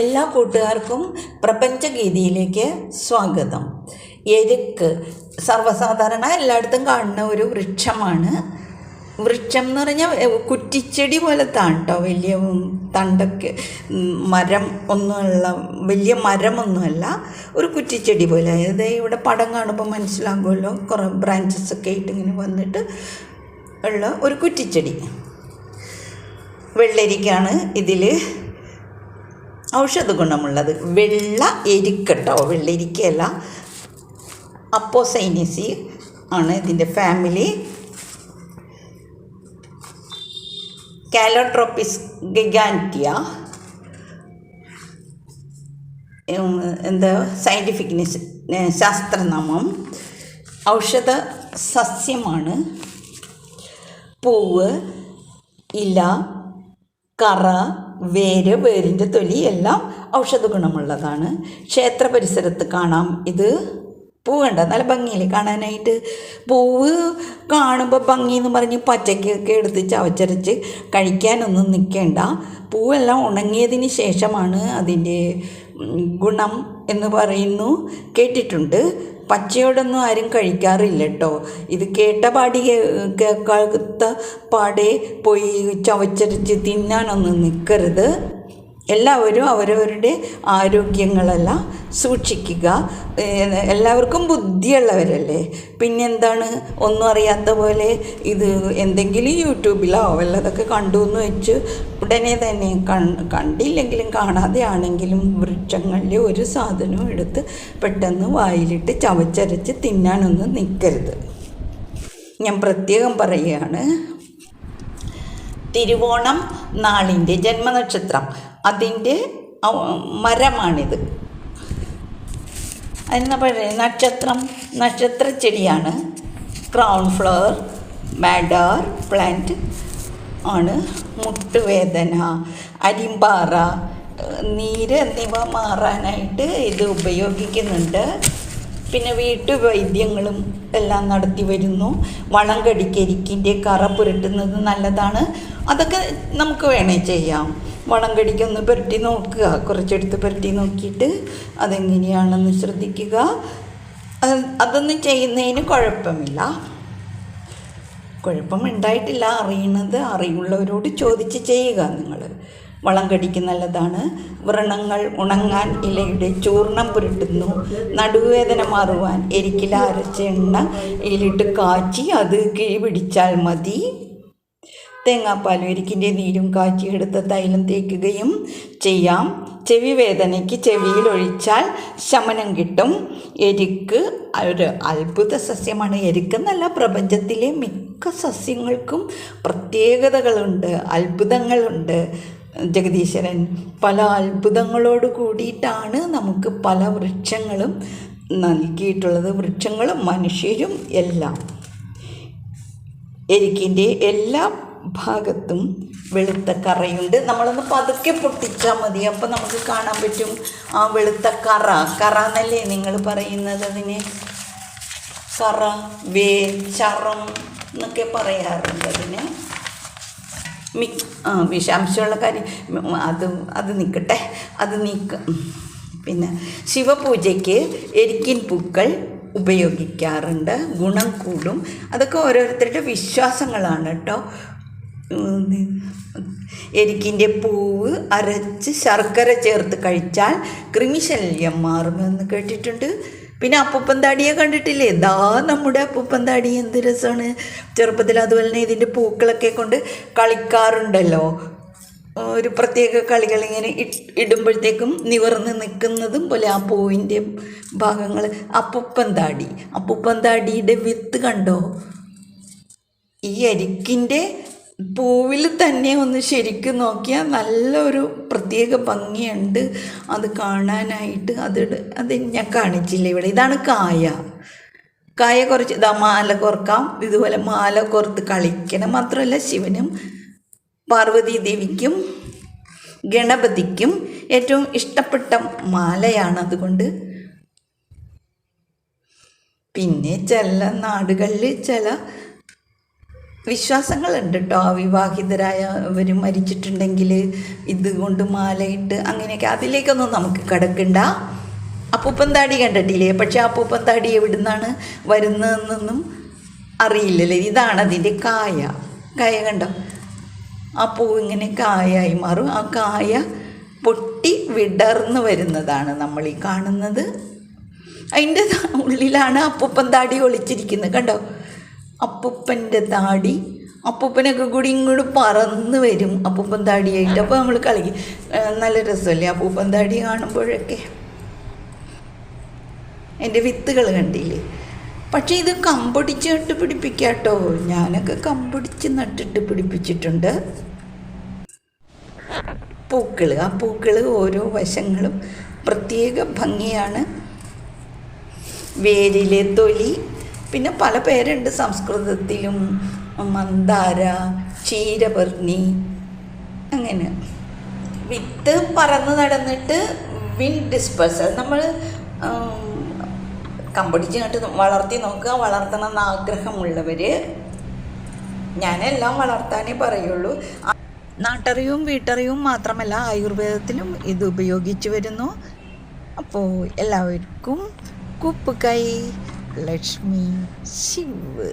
എല്ലാ കൂട്ടുകാർക്കും പ്രപഞ്ചഗീതിയിലേക്ക് സ്വാഗതം. എരുക്ക് സർവസാധാരണ എല്ലായിടത്തും കാണുന്ന ഒരു വൃക്ഷമാണ്. വൃക്ഷം എന്ന് പറഞ്ഞാൽ കുറ്റിച്ചെടി പോലത്താണ് കേട്ടോ വലിയ തണ്ടൊക്കെ മരം ഒന്നുമല്ല വലിയ മരമൊന്നുമല്ല ഒരു കുറ്റിച്ചെടി പോലെ. അതായത് ഇവിടെ പടം കാണുമ്പോൾ മനസ്സിലാകുമല്ലോ കുറേ ബ്രാഞ്ചസ് ഒക്കെ ആയിട്ട് ഇങ്ങനെ വന്നിട്ട് ഉള്ള ഒരു കുറ്റിച്ചെടി. വെള്ളരിക്കാണ് ഇതിൽ ഔഷധ ഗുണമുള്ളത്. വെള്ള എരിക്കട്ടോ. വെള്ളരിക്കയല്ല അപ്പോസൈനിസി ആണ് ഇതിന്റെ ഫാമിലി കാലോട്രോപ്പിസ് ഗിഗാന്റിയ. എന്താ? സയന്റിഫിക് ശാസ്ത്രനാമം. ഔഷധ സസ്യമാണ്. പൂവ് ഇല കറ വേര് വേരിന്റെ തൊലി എല്ലാം ഔഷധ ഗുണമുള്ളതാണ്. ക്ഷേത്ര പരിസരത്ത് കാണാം. ഇത് പൂവുണ്ട് നല്ല ഭംഗിയിൽ കാണാനായിട്ട് പൂവ് കാണുമ്പോൾ ഭംഗി എന്ന് പറഞ്ഞ് പച്ചക്കൊക്കെ എടുത്ത് ചവച്ചരച്ച് കഴിക്കാനൊന്നും നിൽക്കേണ്ട പൂവെല്ലാം ഉണങ്ങിയതിന് ശേഷമാണ് അതിന്റെ ഗുണം എന്ന് പറയുന്നു. കേട്ടിട്ടുണ്ട്. പച്ചയോടൊന്നും ആരും കഴിക്കാറില്ല കേട്ടോ ഇത് കേട്ട പാടി കേൾക്കാത്ത പാടെ പോയി ചവച്ചരച്ച് തിന്നാനൊന്നും നിൽക്കരുത് എല്ലാവരും അവരവരുടെ ആരോഗ്യങ്ങളെല്ലാം സൂക്ഷിക്കുക. എല്ലാവർക്കും ബുദ്ധിയുള്ളവരല്ലേ? പിന്നെന്താണ്? ഒന്നും അറിയാത്ത പോലെ ഇത് എന്തെങ്കിലും യൂട്യൂബിലോ വല്ലതൊക്കെ കണ്ടു എന്ന് വെച്ച് ഉടനെ തന്നെ കണ്ടില്ലെങ്കിലും കാണാതെ ആണെങ്കിലും വൃക്ഷങ്ങളിലെ ഒരു സാധനവും എടുത്ത് പെട്ടെന്ന് വായിലിട്ട് ചവച്ചരച്ച് തിന്നാനൊന്നും നിൽക്കരുത് ഞാൻ പ്രത്യേകം പറയുകയാണ്. തിരുവോണം നാളിന്റെ ജന്മനക്ഷത്രം. അതിന്റെ മരമാണിത്. അതിന് പറയുന്നത് നക്ഷത്രം നക്ഷത്ര ചെടിയാണ് ക്രൗൺ ഫ്ലവർ മാഡാർ പ്ലാന്റ് ആണ്. മുട്ടുവേദന അരിമ്പാറ നീര് എന്നിവ മാറാനായിട്ട് ഇത് ഉപയോഗിക്കുന്നുണ്ട്. പിന്നെ വീട്ടുവൈദ്യങ്ങളും എല്ലാം നടത്തി വരുന്നു. വളം കടിക്കരിക്കിന്റെ കറ പുരട്ടുന്നത് നല്ലതാണ്. അതൊക്കെ നമുക്ക് വേണേൽ ചെയ്യാം. വളം കടിക്കൊന്ന് പുരട്ടി നോക്കുക. കുറച്ചെടുത്ത് പുരട്ടി നോക്കിയിട്ട് അതെങ്ങനെയാണെന്ന് ശ്രദ്ധിക്കുക. അത് അതൊന്നും ചെയ്യുന്നതിന് കുഴപ്പമില്ല. കുഴപ്പമുണ്ടായിട്ടില്ല. അറിയണത് അറിവുള്ളവരോട് ചോദിച്ച് ചെയ്യുക നിങ്ങൾ. വളം കടിക്ക് നല്ലതാണ്. വ്രണങ്ങൾ ഉണങ്ങാൻ ഇലയുടെ ചൂർണം പുരട്ടുന്നു. നടുവേദന മാറുവാൻ എരിക്കില അരച്ച എണ്ണ ഇലിട്ട് കാച്ചി അത് കിഴി പിടിച്ചാൽ മതി. തേങ്ങാപ്പാലും എരിക്കിന്റെ നീരും കാച്ചിയെടുത്ത തൈലം തേക്കുകയും ചെയ്യാം. ചെവി വേദനയ്ക്ക് ചെവിയിൽ ഒഴിച്ചാൽ ശമനം കിട്ടും. എരിക്ക് ഒരു അത്ഭുത സസ്യമാണ്. എരിക്കെന്നല്ല പ്രപഞ്ചത്തിലെ മിക്ക സസ്യങ്ങൾക്കും പ്രത്യേകതകളുണ്ട് അത്ഭുതങ്ങളുണ്ട്. ജഗദീശ്വരൻ പല അത്ഭുതങ്ങളോട് കൂടിയിട്ടാണ് നമുക്ക് പല വൃക്ഷങ്ങളും നൽകിയിട്ടുള്ളത്. വൃക്ഷങ്ങളും മനുഷ്യരും എല്ലാം. എരിക്കിന്റെ എല്ലാ ഭാഗത്തും വെളുത്ത കറയുണ്ട്. നമ്മളൊന്ന് പതുക്കെ പൊട്ടിച്ചാൽ മതി. അപ്പോൾ നമുക്ക് കാണാൻ പറ്റും ആ വെളുത്ത കറ. കറ എന്നല്ലേ നിങ്ങൾ പറയുന്നത് അതിന്? കറ വേ ചറം എന്നൊക്കെ പറയാറുണ്ട് അതിന്. ആ വിഷാംശമുള്ള കാര്യം. അത് അത് നിൽക്കട്ടെ അത് നീക്ക പിന്നെ ശിവപൂജയ്ക്ക് എരിക്കിൻ പൂക്കൾ ഉപയോഗിക്കാറുണ്ട്. ഗുണം കൂടും. അതൊക്കെ ഓരോരുത്തരുടെ വിശ്വാസങ്ങളാണ് കേട്ടോ. എരിക്കിന്റെ പൂവ് അരച്ച് ശർക്കര ചേർത്ത് കഴിച്ചാൽ കൃമിശല്യം മാറുമെന്ന് കേട്ടിട്ടുണ്ട്. പിന്നെ അപ്പൂപ്പൻ താടിയെ കണ്ടിട്ടില്ലേ? ദാ നമ്മുടെ അപ്പൂപ്പൻ താടി എന്ത് രസമാണ്. ചെറുപ്പത്തിൽ അതുപോലെ തന്നെ ഇതിന്റെ പൂക്കളൊക്കെ കൊണ്ട് കളിക്കാറുണ്ടല്ലോ. ഒരു പ്രത്യേക കളികൾ ഇങ്ങനെ ഇടുമ്പോഴത്തേക്കും നിവർന്ന് നിൽക്കുന്നതും പോലെ ആ പൂവിന്റെ ഭാഗങ്ങൾ. അപ്പൂപ്പൻ താടി. അപ്പൂപ്പൻ താടിയുടെ വിത്ത് കണ്ടോ? ഈ അരിക്കിന്റെ പൂവിൽ തന്നെ ഒന്ന് ശരിക്കും നോക്കിയാൽ നല്ലൊരു പ്രത്യേക ഭംഗിയുണ്ട്. അത് കാണാനായിട്ട് അത് അത് ഞാൻ കാണിച്ചില്ല ഇവിടെ. ഇതാണ് കായ. കായ കുറച്ച് ഇതാ മാല കോർക്കാം. ഇതുപോലെ മാല കോർത്ത് കളിക്കണം. മാത്രമല്ല ശിവനും പാർവതി ദേവിക്കും ഗണപതിക്കും ഏറ്റവും ഇഷ്ടപ്പെട്ട മാലയാണ് അതുകൊണ്ട്. പിന്നെ ചില നാടുകളിൽ ചില വിശ്വാസങ്ങളുണ്ട് കേട്ടോ അവിവാഹിതരായവർ മരിച്ചിട്ടുണ്ടെങ്കിൽ ഇതുകൊണ്ട് മാലയിട്ട് അങ്ങനെയൊക്കെ അതിലേക്കൊന്നും നമുക്ക് കിടക്കണ്ട. അപ്പൂപ്പൻ താടി കണ്ടിട്ടില്ലേ? പക്ഷെ അപ്പൂപ്പൻ താടി എവിടുന്നാണ് വരുന്നതെന്നൊന്നും അറിയില്ലല്ലേ? ഇതാണ് അതിന്റെ കായ. കായ കണ്ടോ? ആ പൂ ഇങ്ങനെ കായായി മാറും. ആ കായ പൊട്ടി വിടർന്നു വരുന്നതാണ് നമ്മൾ ഈ കാണുന്നത്. അതിന്റെ ഉള്ളിലാണ് അപ്പൂപ്പൻ താടി ഒളിച്ചിരിക്കുന്നത്. കണ്ടോ? അപ്പൂപ്പന്റെ താടി. അപ്പൂപ്പനൊക്കെ കൂടി ഇങ്ങോട്ട് പറന്ന് വരും. അപ്പൂപ്പൻ താടിയായിട്ട്. അപ്പോൾ നമ്മൾ കളിക്കും. നല്ല രസമല്ലേ അപ്പൂപ്പൻ താടി കാണുമ്പോഴൊക്കെ? എന്റെ വിത്തുകൾ കണ്ടില്ലേ? പക്ഷേ ഇത് കമ്പൊടിച്ച് നട്ട് പിടിപ്പിക്കാട്ടോ ഞാനൊക്കെ കമ്പൊടിച്ച് നട്ടിട്ട് പിടിപ്പിച്ചിട്ടുണ്ട്. പൂക്കൾ ആ പൂക്കൾ ഓരോ വശങ്ങളും പ്രത്യേക ഭംഗിയാണ്. വേരിലെ തൊലി പിന്നെ പല പേരുണ്ട്. സംസ്കൃതത്തിലും മന്ദാര ക്ഷീരപർണി അങ്ങനെ. വിത്ത് പറന്ന് നടന്നിട്ട് വിൻ ഡിസ്പേഴ്സൽ. നമ്മൾ കമ്പടിച്ച് വളർത്തി നോക്കുക. വളർത്തണം എന്നാഗ്രഹമുള്ളവർ ഞാനെല്ലാം വളർത്താനേ പറയുള്ളൂ. നാട്ടറിവും വീട്ടറിവും മാത്രമല്ല ആയുർവേദത്തിലും ഇത് ഉപയോഗിച്ചു വരുന്നു. അപ്പോൾ എല്ലാവർക്കും കുപ്പ് കൈ ലക്ഷ്മി ശിവ്